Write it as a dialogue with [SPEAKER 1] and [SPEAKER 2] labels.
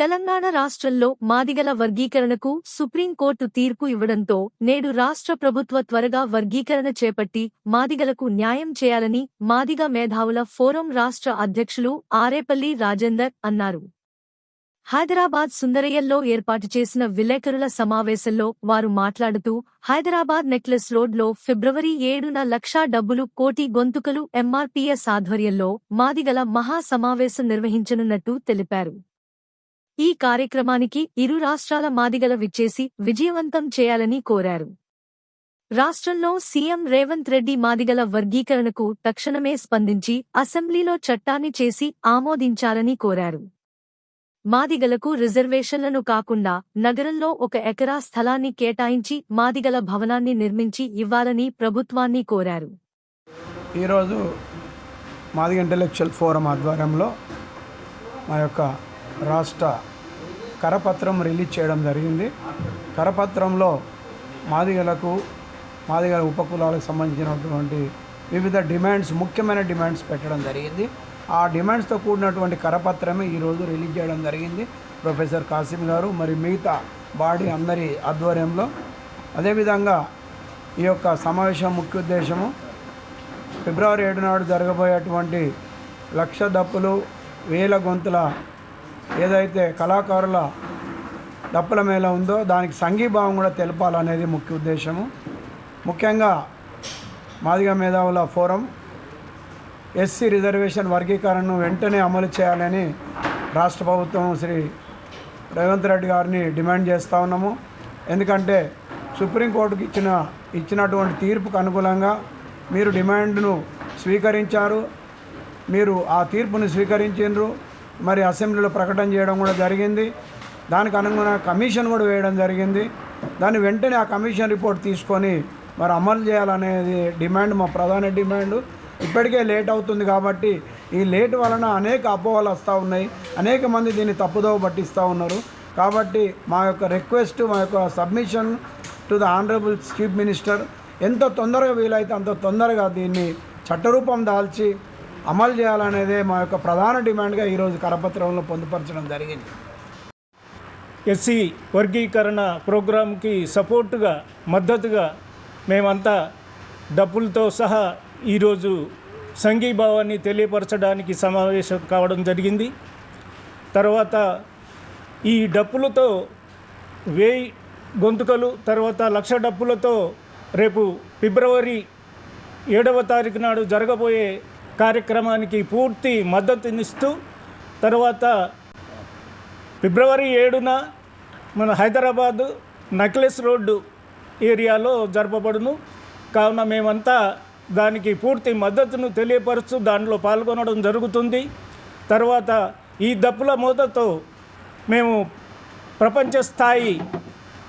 [SPEAKER 1] తెలంగాణ రాష్ట్రంలో మాదిగల వర్గీకరణకు సుప్రీంకోర్టు తీర్పు ఇవ్వడంతో నేడు రాష్ట్ర ప్రభుత్వ త్వరగా వర్గీకరణ చేపట్టి మాదిగలకు న్యాయం చేయాలని మాదిగ మేధావుల ఫోరం రాష్ట్ర అధ్యక్షులు ఆరేపల్లి రాజేందర్ అన్నారు. హైదరాబాద్ సుందరయ్యల్లో ఏర్పాటు చేసిన విలేకరుల సమావేశంలో వారు మాట్లాడుతూ హైదరాబాద్ నెక్లెస్ రోడ్లో ఫిబ్రవరి ఏడున లక్షా డబ్బులు కోటి గొంతుకలు ఎంఆర్పీఎస్ ఆధ్వర్యంలో మాదిగల మహా సమావేశం నిర్వహించనున్నట్టు తెలిపారు. ఈ కార్యక్రమానికి ఇరు రాష్ట్రాల మాదిగల విచ్చేసి విజయవంతం చేయాలని కోరారు. రాష్ట్రంలో సీఎం రేవంత్ రెడ్డి మాదిగల వర్గీకరణకు తక్షణమే స్పందించి అసెంబ్లీలో చట్టాన్ని చేసి ఆమోదించాలని కోరారు. మాదిగలకు రిజర్వేషన్లను కాకుండా నగరంలో ఒక ఎకరా స్థలాన్ని కేటాయించి మాదిగల భవనాన్ని నిర్మించి ఇవ్వాలని ప్రభుత్వాన్ని కోరారు.
[SPEAKER 2] ఈరోజు మాదిగ ఇంటలెక్చువల్ ఫోరం ఆధ్వర్యంలో మా యొక్క రాష్ట్ర కరపత్రం రిలీజ్ చేయడం జరిగింది. కరపత్రంలో మాదిగలకు మాదిగల ఉపకులాలకు సంబంధించినటువంటి వివిధ డిమాండ్స్ ముఖ్యమైన డిమాండ్స్ పెట్టడం జరిగింది. ఆ డిమాండ్స్తో కూడినటువంటి కరపత్రమే ఈరోజు రిలీజ్ చేయడం జరిగింది. ప్రొఫెసర్ కాసిం గారు మరి మిగతా బాడీ అందరి ఆధ్వర్యంలో. అదేవిధంగా ఈ యొక్క సమావేశం ముఖ్య ఉద్దేశము ఫిబ్రవరి ఏడు నాడు జరగబోయేటువంటి లక్ష దప్పులు వేల గొంతుల ఏదైతే కళాకారుల డప్పుల మేళ ఉందో దానికి సంఘీభావం కూడా తెలపాలనేది ముఖ్య ఉద్దేశము. ముఖ్యంగా మాదిగ మేధావుల ఫోరం ఎస్సీ రిజర్వేషన్ వర్గీకరణను వెంటనే అమలు చేయాలని రాష్ట్ర ప్రభుత్వం శ్రీ రేవంత్ రెడ్డి గారిని డిమాండ్ చేస్తూ ఉన్నాము. ఎందుకంటే సుప్రీంకోర్టుకి ఇచ్చిన ఇచ్చినటువంటి తీర్పుకు అనుకూలంగా మీరు డిమాండ్ను స్వీకరించారు. మీరు ఆ తీర్పును స్వీకరించారు మరి అసెంబ్లీలో ప్రకటన చేయడం కూడా జరిగింది. దానికి అనుగుణంగా కమిషన్ కూడా వేయడం జరిగింది. దాన్ని వెంటనే ఆ కమిషన్ రిపోర్ట్ తీసుకొని మరి అమలు చేయాలనేది డిమాండ్ మా ప్రధాన డిమాండ్. ఇప్పటికే లేట్ అవుతుంది కాబట్టి ఈ లేట్ వలన అనేక అపోహలు వస్తూ ఉన్నాయి. అనేక మంది దీన్ని తప్పుదోవ పట్టిస్తూ ఉన్నారు. కాబట్టి మా యొక్క రిక్వెస్ట్ మా యొక్క submission to the honourable chief minister ఎంత తొందరగా వీలైతే అంత తొందరగా దీన్ని చట్టరూపం దాల్చి అమలు చేయాలనేదే మా యొక్క ప్రధాన డిమాండ్గా ఈరోజు కరపత్రంలో పొందుపరచడం జరిగింది.
[SPEAKER 3] ఎస్సీ వర్గీకరణ ప్రోగ్రాంకి సపోర్టుగా మద్దతుగా మేమంతా డప్పులతో సహా ఈరోజు సంఘీభావాన్ని తెలియపరచడానికి సమావేశం కావడం జరిగింది. తర్వాత ఈ డప్పులతో వేయి గొంతుకలు తర్వాత లక్ష డప్పులతో రేపు ఫిబ్రవరి ఏడవ తారీఖు నాడు జరగబోయే కార్యక్రమానికి పూర్తి మద్దతునిస్తూ తర్వాత ఫిబ్రవరి ఏడున మన హైదరాబాదు నక్లెస్ రోడ్డు ఏరియాలో జరపబడును. కావున మేమంతా దానికి పూర్తి మద్దతును తెలియపరుస్తూ దానిలో పాల్గొనడం జరుగుతుంది. తర్వాత ఈ దప్పుల మూతతో మేము ప్రపంచ స్థాయి